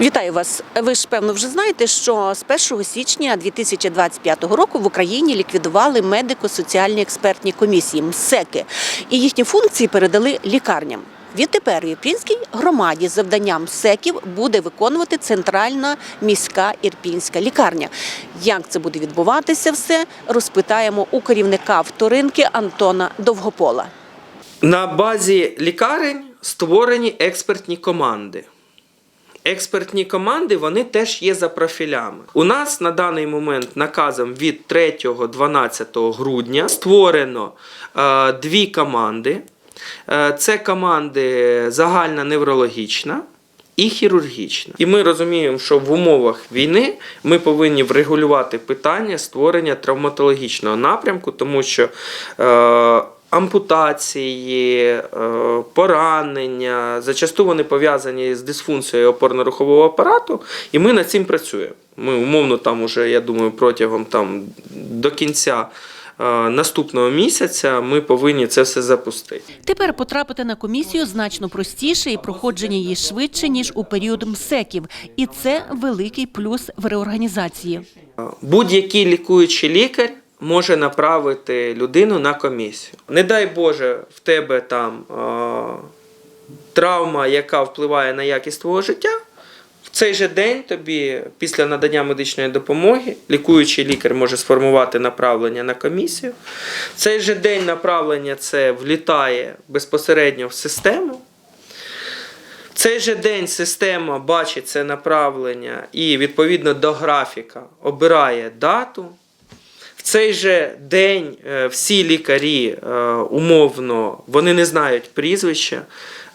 Вітаю вас. Ви ж певно вже знаєте, що з 1 січня 2025 року в Україні ліквідували медико-соціальні експертні комісії МСЕКи, і їхні функції передали лікарням. Відтепер в Ірпінській громаді завданням МСЕКів буде виконувати центральна міська ірпінська лікарня. Як це буде відбуватися, все розпитаємо у керівника вторинки Антона Довгопола. На базі лікарень створені експертні команди. Експертні команди вони теж є за профілями. У нас на даний момент наказом від 3-12 грудня створено е, дві команди. Е, це команди загальна неврологічна. І хірургічна. І ми розуміємо, що в умовах війни ми повинні врегулювати питання створення травматологічного напрямку, тому що е, ампутації, е, поранення зачасту вони пов'язані з дисфункцією опорно-рухового апарату, і ми над цим працюємо. Ми умовно там уже, я думаю, протягом там до кінця. е, Наступного місяця ми повинні це все запустити. Тепер потрапити на комісію значно простіше і проходження її швидше ніж у період МСЕКів, і це великий плюс в реорганізації. Будь-який лікуючий лікар може направити людину на комісію. Не дай Боже, в тебе там е, травма, яка впливає на якість твого життя. В цей же день тобі, після надання медичної допомоги, лікуючий лікар може сформувати направлення на комісію. В цей же день направлення це влітає безпосередньо в систему. В цей же день система бачить це направлення і відповідно до графіка обирає дату. В цей же день е, всі лікарі е, умовно вони не знають прізвища.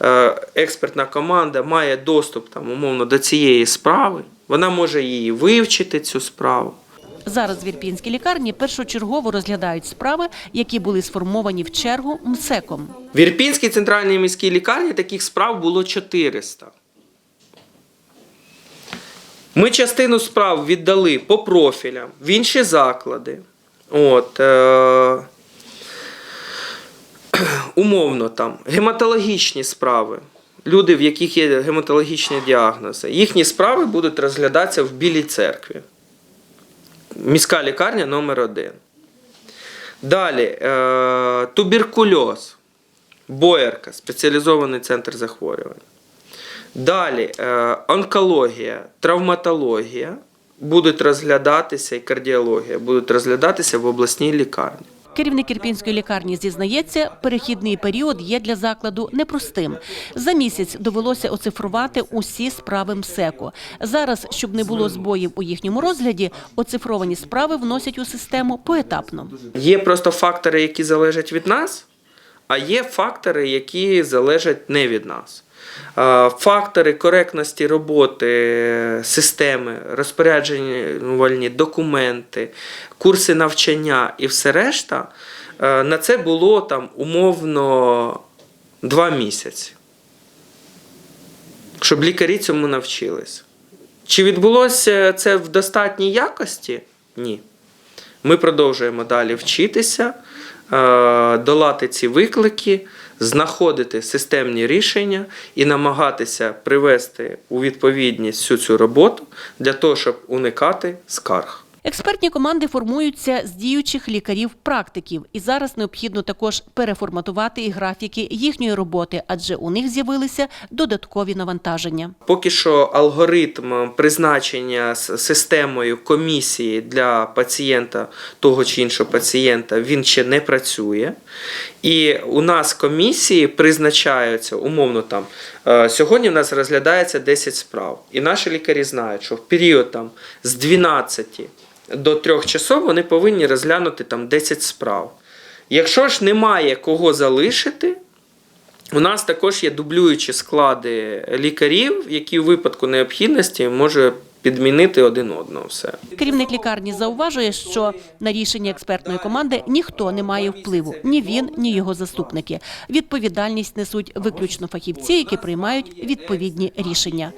Е, Експертна команда має доступ там, умовно до цієї справи. Вона може її вивчити, цю справу. Зараз в Ірпінській лікарні першочергово розглядають справи, які були сформовані в чергу МСЕКом. В Ірпінській центральній міській лікарні таких справ було 400. Ми частину справ віддали по профілям в інші заклади. От, е- умовно там гематологічні справи. Люди, в яких є гематологічні діагнози, їхні справи будуть розглядатися в Білій церкві. Міська лікарня номер 1 Далі е- туберкульоз, боярка, спеціалізований центр захворювань. Далі е- онкологія, травматологія будуть розглядатися і кардіологія будуть розглядатися в обласній лікарні. Керівник Ірпінської лікарні зізнається, перехідний період є для закладу непростим. За місяць довелося оцифрувати усі справи МСЕКу. Зараз, щоб не було збоїв у їхньому розгляді, оцифровані справи вносять у систему поетапно. Є просто фактори, які залежать від нас, а є фактори, які залежать не від нас. Фактори коректності роботи системи, розпоряджувальні документи, курси навчання і все решта, на це було там умовно два місяці. Щоб лікарі цьому навчились. Чи відбулося це в достатній якості? Ні. Ми продовжуємо далі вчитися, долати ці виклики, знаходити системні рішення і намагатися привести у відповідність всю цю роботу для того, щоб уникати скарг. Експертні команди формуються з діючих лікарів-практиків, і зараз необхідно також переформатувати і графіки їхньої роботи, адже у них з'явилися додаткові навантаження. Поки що алгоритм призначення з системою комісії для пацієнта, того чи іншого пацієнта, він ще не працює. І у нас комісії призначаються умовно там. е, Сьогодні в нас розглядається 10 справ. І наші лікарі знають, що в період там з 12 до трьох часов вони повинні розглянути там 10 справ. Якщо ж немає кого залишити, у нас також є дублюючі склади лікарів, які в випадку необхідності може підмінити один одного все. Керівник лікарні зауважує, що на рішення експертної команди ніхто не має впливу ні він, ні його заступники. Відповідальність несуть виключно фахівці, які приймають відповідні рішення.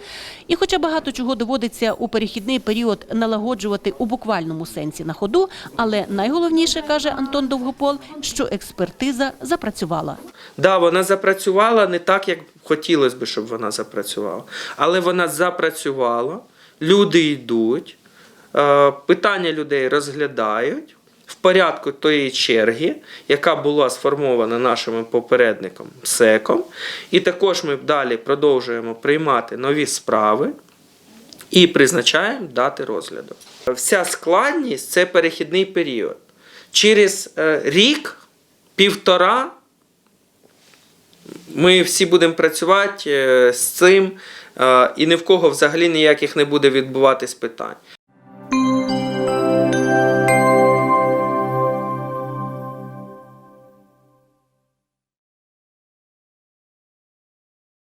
І, хоча багато чого доводиться у перехідний період налагоджувати у буквальному сенсі на ходу, але найголовніше каже Антон Довгопол, що експертиза запрацювала. Да, вона запрацювала не так, як хотілося б, щоб вона запрацювала. Але вона запрацювала, люди йдуть, е, питання людей розглядають в порядку тої черги, яка була сформована нашими попередником СЕКом. І також ми далі продовжуємо приймати нові справи. І призначаємо дати розгляду. Вся складність це перехідний період. Через е, рік, півтора ми всі будемо працювати е, з цим, і ні в кого взагалі ніяких не буде відбуватись питань.